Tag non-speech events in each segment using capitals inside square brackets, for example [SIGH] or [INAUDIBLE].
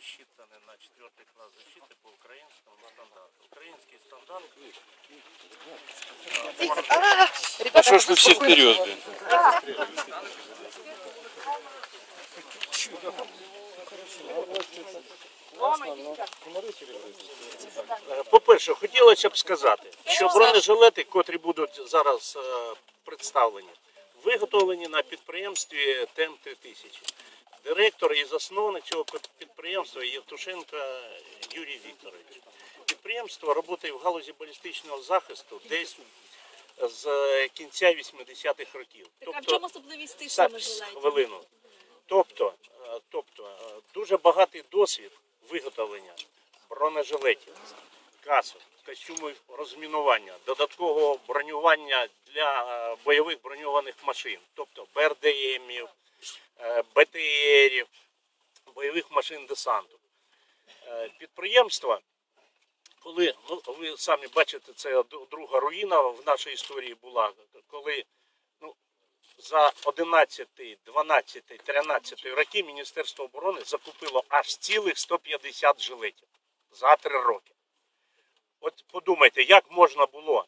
рассчитаны на четвертый класс защиты по украинскому стандарту. Украинский стандарт А что ж вы все вперед, блин? Е, По-перше, хотілося б сказати, що бронежилети, котрі будуть зараз е, представлені, виготовлені на підприємстві ТЕМ 3000. Директор і засновник цього підприємства Євтушенко Юрій Вікторович. Підприємство працює в галузі балістичного захисту десь з кінця 80-х років. Так, а в чому особливість тих саме хвилину. Тобто, е, тобто е, дуже багатий досвід виготовлення бронежилетів, касок, костюмів розмінування, додаткового бронювання для е, бойових броньованих машин, тобто БРДМів, БТРів, бойових машин десанту. Е, Підприємства, коли ну, ви самі бачите, це друга руїна в нашій історії була, коли ну, за 11, 12, 13 роки Міністерство оборони закупило аж цілих 150 жилетів за три роки. От подумайте, як можна було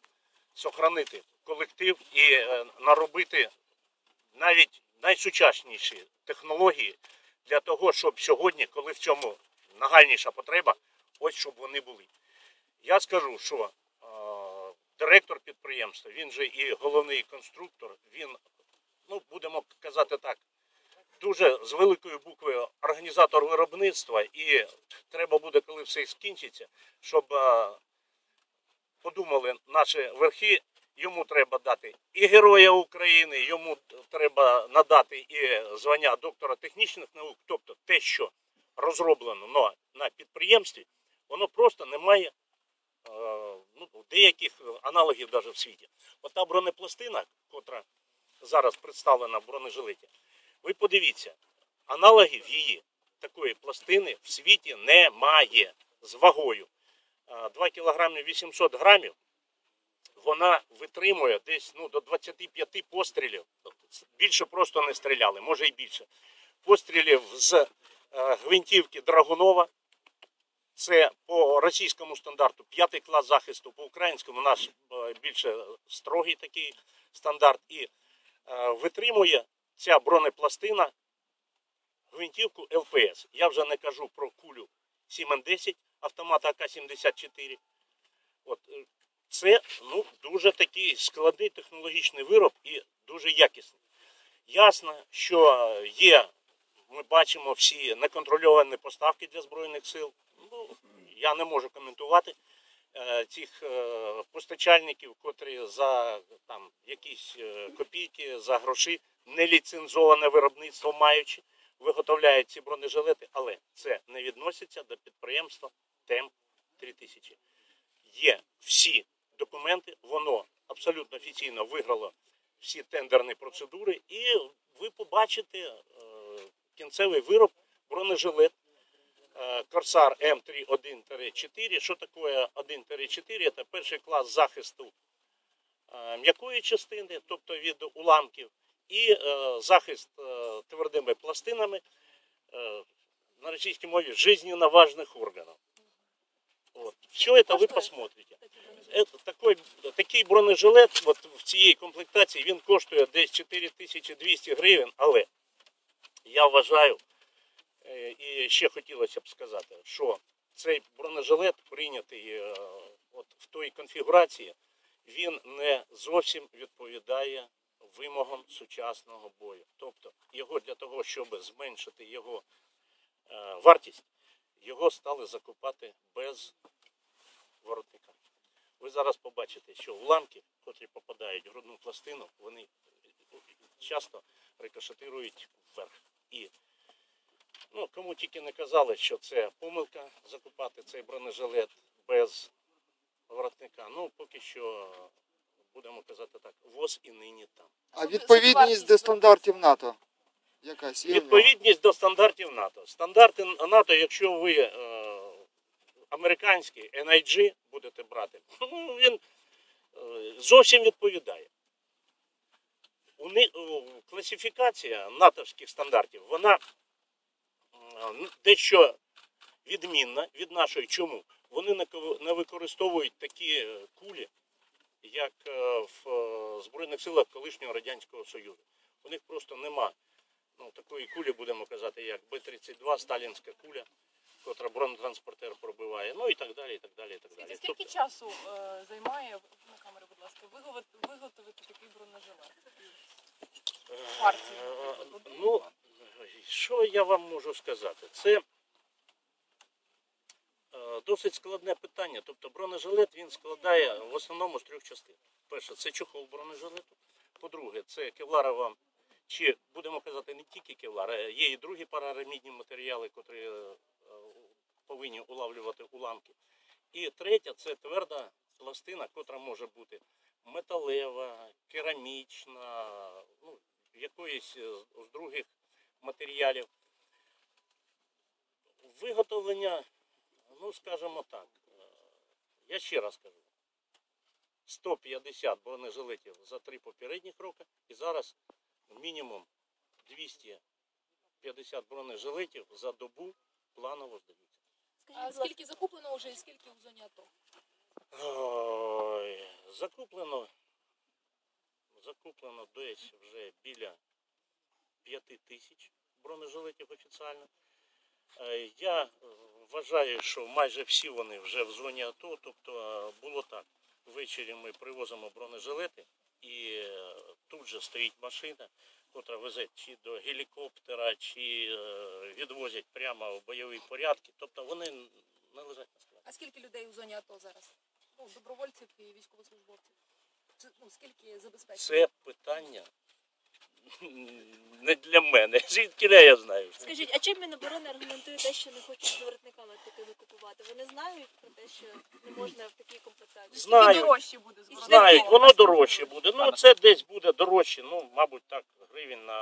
сохранити колектив і е, наробити навіть найсучасніші технології для того, щоб сьогодні, коли в цьому нагальніша потреба, ось щоб вони були. Я скажу, що е, директор підприємства, він же і головний конструктор, він ну, будемо казати так, дуже з великої букви організатор виробництва, і треба буде, коли все скінчиться, щоб е, подумали наші верхи, йому треба дати і Героя України, йому треба надати і звання доктора технічних наук, тобто те, що розроблено но на підприємстві, воно просто не має е, ну, деяких аналогів навіть в світі. Ота бронепластина, котра зараз представлена в бронежилеті, ви подивіться, аналогів її такої пластини в світі немає з вагою. 2 кг 800 грамів вона витримує десь ну, до 25 пострілів. Більше просто не стріляли, може і більше. Пострілів з е, гвинтівки Драгунова. Це по російському стандарту п'ятий клас захисту, по українському наш е, більше строгий такий стандарт. І е, витримує ця бронепластина гвинтівку ЛПС. Я вже не кажу про кулю 7М10 автомата АК-74. От, е, це ну, дуже такий складний технологічний вироб і дуже якісний. Ясно, що є, ми бачимо всі неконтрольовані поставки для Збройних сил. Ну, я не можу коментувати е, цих е, постачальників, котрі за там, якісь е, копійки, за гроші, неліцензоване виробництво маючи, виготовляють ці бронежилети, але це не відноситься до підприємства ТЕМ 3000. Є всі документи, воно абсолютно офіційно виграло всі тендерні процедури, і ви побачите е, кінцевий вироб бронежилет е, Корсар М31-4. Що таке 1-4? Це перший клас захисту е, м'якої частини, тобто від уламків, і е, захист е, твердими пластинами е, на російській мові жизненно важных органов. Вот. Все это вы посмотрите. Это такой, такий бронежилет от в цій комплектації він коштує десь 4200 гривень, але я вважаю, е, і ще хотілося б сказати, що цей бронежилет прийнятий е, от в той конфігурації, він не зовсім відповідає вимогам сучасного бою. Тобто його для того, щоб зменшити його е, вартість, його стали закупати без воротника. Ви зараз побачите, що уламки, котрі попадають в грудну пластину, вони часто рикошетирують вверх. І ну, кому тільки не казали, що це помилка закупати цей бронежилет без воротника. Ну, поки що, будемо казати так, воз і нині там. А відповідність до стандартів НАТО якась є? Відповідність до стандартів НАТО. Стандарти НАТО, якщо ви е, американський NIG будете брати, ну, він е, зовсім відповідає. У ни- о, класифікація натовських стандартів, вона дещо відмінна від нашої. Чому? Вони не використовують такі е, кулі, як е, в Збройних силах колишнього Радянського Союзу. У них просто нема ну, такої кулі, будемо казати, як Б-32, сталінська куля, котра бронетранспортер пробиває, ну і так далі, і так далі, і так далі. Скільки, скільки часу е, займає на камеру, будь ласка, виготовити, виготовити такий бронежилет? партії, Е. Ну, що я вам можу сказати? Це е, досить складне питання. Тобто бронежилет він складає в основному з трьох частин. Перше, це чохол бронежилету. По-друге, це кевларова, чи будемо казати, не тільки кевлар, а є і другі парарамідні матеріали, котрі е, е, повинні улавлювати уламки. І третя це тверда пластина, котра може бути металева, керамічна, ну, якоїсь е, з других матеріалів. Виготовлення, ну скажімо так, е, я ще раз кажу, 150 бронежилетів за три попередніх роки, і зараз мінімум 250 бронежилетів за добу планово здаються. А скільки закуплено вже і скільки у зоні АТО? Ой, закуплено, закуплено десь вже біля 5 тисяч бронежилетів офіційно. Е, Я е, вважаю, що майже всі вони вже в зоні АТО. Тобто е, було так. Ввечері ми привозимо бронежилети і е, тут же стоїть машина, котра везе чи до гелікоптера, чи е, відвозять прямо в бойові порядки. Тобто вони не лежать на складі. А скільки людей у зоні АТО зараз? Ну, добровольців і військовослужбовців. Чи, ну, скільки забезпечено? Це питання не для мене. [LAUGHS] Звідки я знаю? Скажіть, а чим Міноборони аргументує те, що не хочуть з воротниками такими купувати? Вони знають про те, що не можна в такій комплектації? Скільки Знаю. дорожче буде з Знають, Знають, воно дорожче буде. Ну це десь буде дорожче. Ну, мабуть, так, гривень на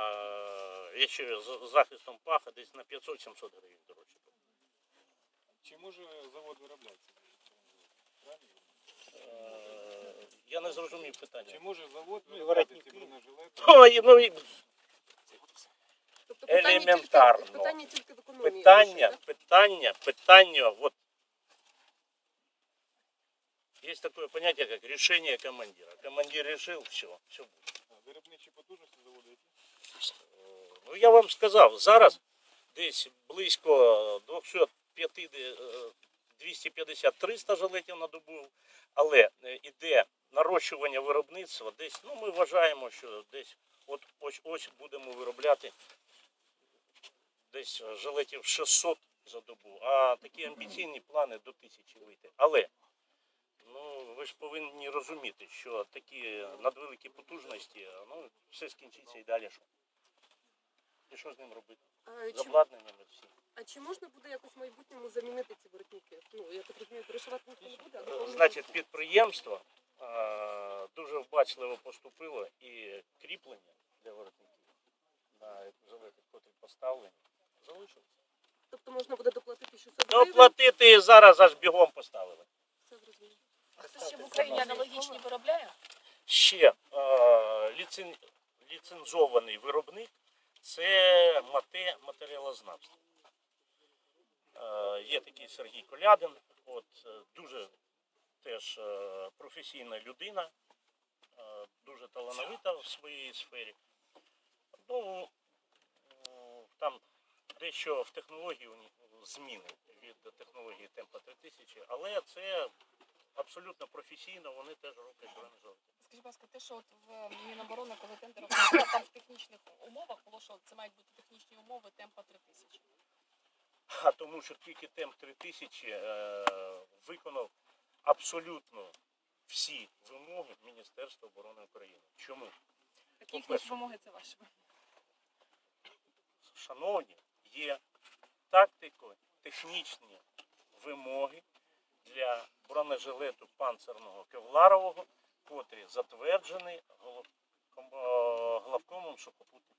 якщо з захистом паха, десь на 500-700 гривень дорожче. буде. Чи може завод виробляти? Правильно? Е, Я не зрозумів Чи питання. може завод Ну, виробляти ці воротники. бронежилети? [LAUGHS] Ой, ну, і Тобто питання елементарно. Тільки, питання тільки в економії. питання, лише, питання, питання, вот есть такое понятие, как решение командира. Командир решил, все, все будет. А, Виробничі потужності заводу які? Ну, я вам сказав, зараз десь близько 250, 250-300 жилетів на добу, але е, іде нарощування виробництва десь, ну ми вважаємо, що десь от ось, ось будемо виробляти десь е, жилетів 600 за добу, а такі амбіційні плани до 1000 вийти. Але ну, ви ж повинні розуміти, що такі надвеликі потужності, ну, все скінчиться і далі що? Що з ним робити? А З чи, обладнанням і всім. а чи можна буде якось в майбутньому замінити ці воротники? Ну, я так розумію, перешивати ніхто не буде, а Е, доповнити? Значить, підприємство е, дуже вбачливо поступило і кріплення для воротників на жилети, котрі поставлені, залишилися. Тобто можна буде доплатити 600 Ну, гривень? платити зараз аж бігом поставили. Все зрозуміло. Хтось ще в Україні аналогічні виробляє? Ще е, ліцен, ліцензований виробник це мате матеріалознавство. Е, є такий Сергій Колядин, от, е, дуже теж е, професійна людина, дуже талановита в своїй сфері. Ну, там дещо в технології зміни від технології Темпа 3000, але це абсолютно професійно, вони теж роблять бронежилети. Скажіть, будь ласка, те, що от в Міноборони, коли тендер оголосила, там в технічних умовах було, що це мають бути технічні умови темпа 3000. А тому що тільки темп 3000 е, виконав абсолютно всі вимоги Міністерства оборони України. Чому? Їхні вимоги це ваші? Шановні, є тактико-технічні вимоги для бронежилету панцерного кевларового, котрі затверджені е, главкомом сухопутних